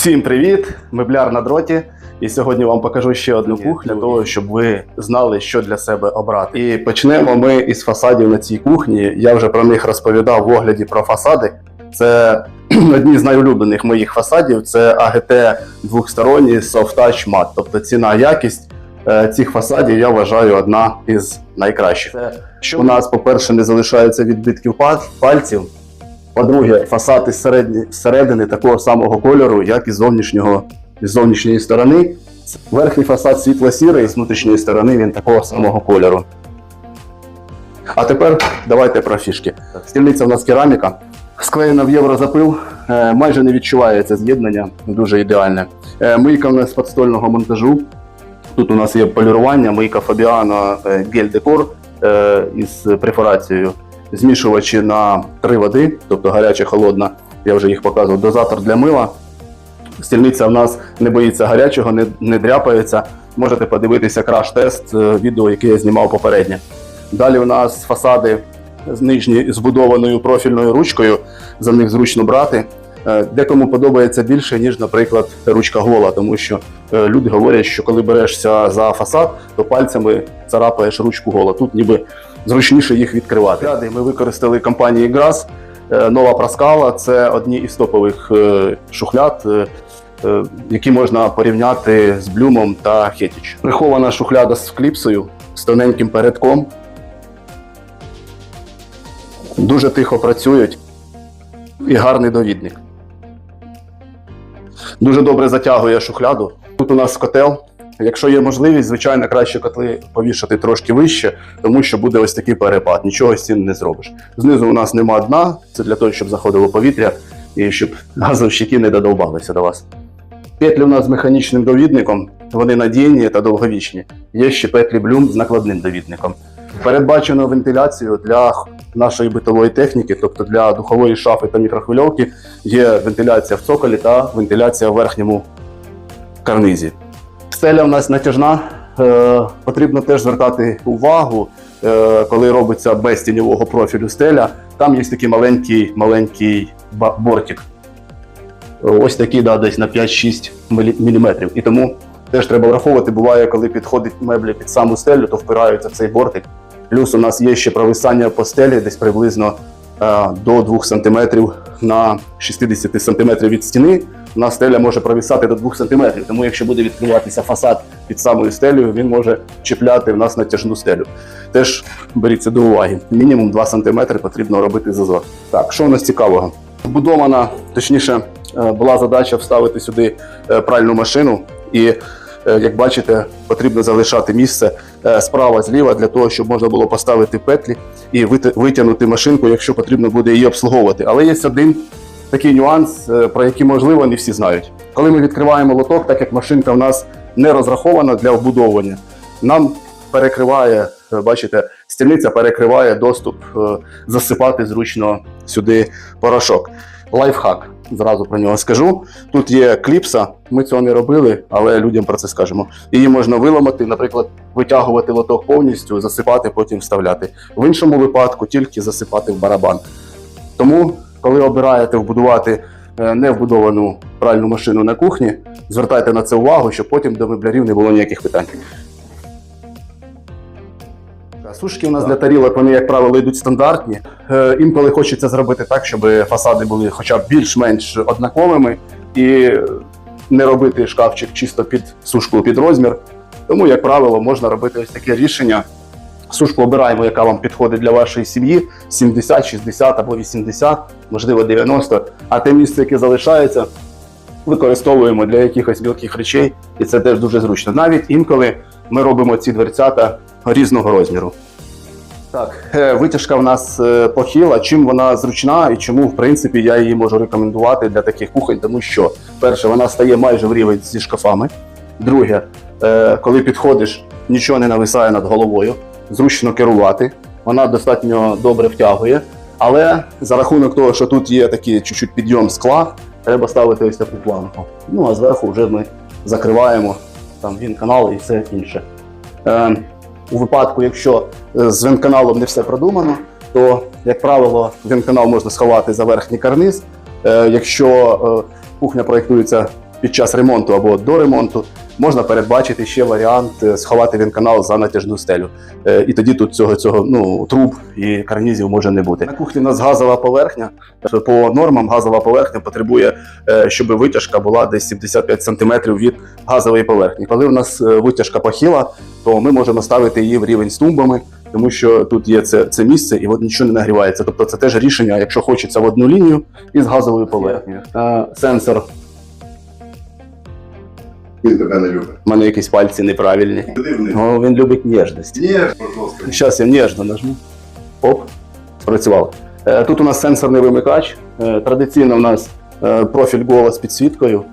Всім привіт! Мебляр на дроті. І сьогодні вам покажу ще одну кухню для того, щоб ви знали, що для себе обрати. І почнемо ми із фасадів на цій кухні. Я вже про них розповідав в огляді про фасади. Це одні з найулюблених моїх фасадів. Це АГТ двохсторонній Soft Touch Matte. Тобто ціна якість е, цих фасадів я вважаю одна із найкращих. Що у нас, по-перше, не залишається відбитків пальців. По-друге, фасад із зсередини такого самого кольору, як і зовнішнього з зовнішньої сторони. Верхній фасад світло-сірий, з внутрішньої сторони він такого самого кольору. А тепер давайте про фішки. Стільниця у нас кераміка, склеєна в єврозапил, е, майже не відчувається з'єднання, дуже ідеальне. Е, Мийка у нас з подстольного монтажу. Тут у нас є полірування, мийка Fabiano е, гель декор е, із перфорацією. Змішувачі на три води, тобто гаряча, холодна. Я вже їх показував. Дозатор для мила. Стільниця в нас не боїться гарячого, не, не дряпається. Можете подивитися краш-тест, е, відео, яке я знімав попереднє. Далі у нас фасади з нижні збудованою профільною ручкою. За них зручно брати. Е, Декому подобається більше, ніж, наприклад, ручка гола, тому що е, люди говорять, що коли берешся за фасад, то пальцями царапаєш ручку гола. Тут ніби зручніше їх відкривати. Ми використали компанії Грас. Е, Нова Проскала це одні із топових шухляд, які можна порівняти з Блюмом та Хетіч. Прихована шухляда з кліпсою, з тоненьким передком. Дуже тихо працюють і гарний довідник. Дуже добре затягує шухляду. Тут у нас котел. Якщо є можливість, звичайно, краще котли повішати трошки вище, тому що буде ось такий перепад. Нічого з цим не зробиш. Знизу у нас нема дна, це для того, щоб заходило повітря і щоб газовщики не додовбалися до вас. Петлі у нас з механічним довідником, вони надійні та довговічні. Є ще петлі блюм з накладним довідником. Передбачено вентиляцію для нашої битової техніки, тобто для духової шафи та мікрохвильовки, є вентиляція в цоколі та вентиляція в верхньому карнизі. Стеля у нас натяжна. Е, потрібно теж звертати увагу, е, коли робиться без тіньового профілю стеля. Там є такий маленький, маленький бортик. Ось такий, да, десь на 5-6 мм. І тому теж треба враховувати. Буває, коли підходить меблі під саму стелю, то впираються в цей бортик. Плюс у нас є ще провисання по стелі, десь приблизно е, до 2 см на 60 см від стіни. У нас стеля може провисати до 2 см. Тому якщо буде відкриватися фасад під самою стелею, він може чіпляти в нас натяжну стелю. Теж беріть це до уваги. Мінімум 2 см потрібно робити зазор. Так, що у нас цікавого? Вбудована, точніше, е, була задача вставити сюди е, пральну машину, і, як бачите, потрібно залишати місце справа, зліва для того, щоб можна було поставити петлі і витягнути машинку, якщо потрібно буде її обслуговувати. Але є один такий нюанс, е, про який можливо не всі знають. Коли ми відкриваємо лоток, так як машинка в нас не розрахована для вбудовування, нам перекриває, е, бачите, стільниця перекриває доступ е, засипати зручно сюди порошок. Лайфхак. Зразу про нього скажу. Тут є кліпса, ми цього не робили, але людям про це скажемо. Її можна виламати, наприклад, витягувати лоток повністю, засипати, потім вставляти. В іншому випадку тільки засипати в барабан. Тому, коли обираєте вбудувати е, невбудовану пральну машину на кухні, звертайте на це увагу, щоб потім до меблярів не було ніяких питань. Сушки у нас для тарілок, вони, як правило, йдуть стандартні. Е, Інколи хочеться зробити так, щоб фасади були хоча б більш-менш однаковими і не робити шкафчик чисто під сушку під розмір. Тому, як правило, можна робити ось таке рішення. Сушку обираємо, яка вам підходить для вашої сім'ї: 70, 60 або 80, можливо 90. А те місце, яке залишається, використовуємо для якихось мілких речей, і це теж дуже зручно. Навіть інколи ми робимо ці дверцята різного розміру. Так, е, витяжка в нас е, похила. Чим вона зручна і чому, в принципі, я її можу рекомендувати для таких кухонь, тому що, перше, вона стає майже в рівень зі шкафами. Друге, е, коли підходиш, нічого не нависає над головою, зручно керувати, вона достатньо добре втягує. Але за рахунок того, що тут є такий чуть-чуть підйом скла, треба ставити ось таку планку. Ну а зверху вже ми закриваємо там він канал і все інше. У випадку, якщо е, з вентканалом не все продумано, то, як правило, вентканал можна сховати за верхній карниз. Е, Якщо е, кухня проєктується під час ремонту або до ремонту можна передбачити ще варіант е, сховати він канал за натяжну стелю. Е, І тоді тут цього, цього ну, труб і карнізів може не бути. На кухні у нас газова поверхня. По нормам газова поверхня потребує, е, щоб витяжка була десь 75 см від газової поверхні. Коли у нас витяжка похила, то ми можемо ставити її в рівень з тумбами, тому що тут є це, це місце і от нічого не нагрівається. Тобто це теж рішення, якщо хочеться в одну лінію із газовою поверхнею. Сенсор, Він тебе не любить. у мене якісь пальці неправильні. Дивний. Ну, він любить ніжність. Ні, жорстко. Зараз я ніжно нажму. Оп, спрацювало. Е, Тут у нас сенсорний вимикач. Е, Традиційно у нас е, профіль гола з підсвіткою.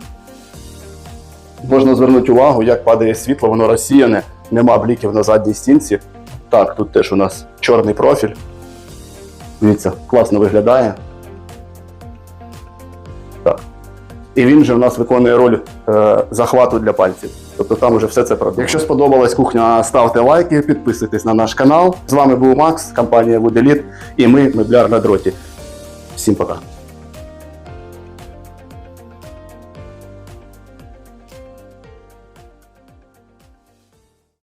Можна звернути увагу, як падає світло, воно розсіяне, нема бліків на задній стінці. Так, тут теж у нас чорний профіль. Дивіться, класно виглядає. І він же в нас виконує роль е, захвату для пальців. Тобто там уже все це продумано. Якщо сподобалась кухня, ставте лайки, підписуйтесь на наш канал. З вами був Макс, компанія Вуделіт, і ми мебляр на дроті. Всім пока.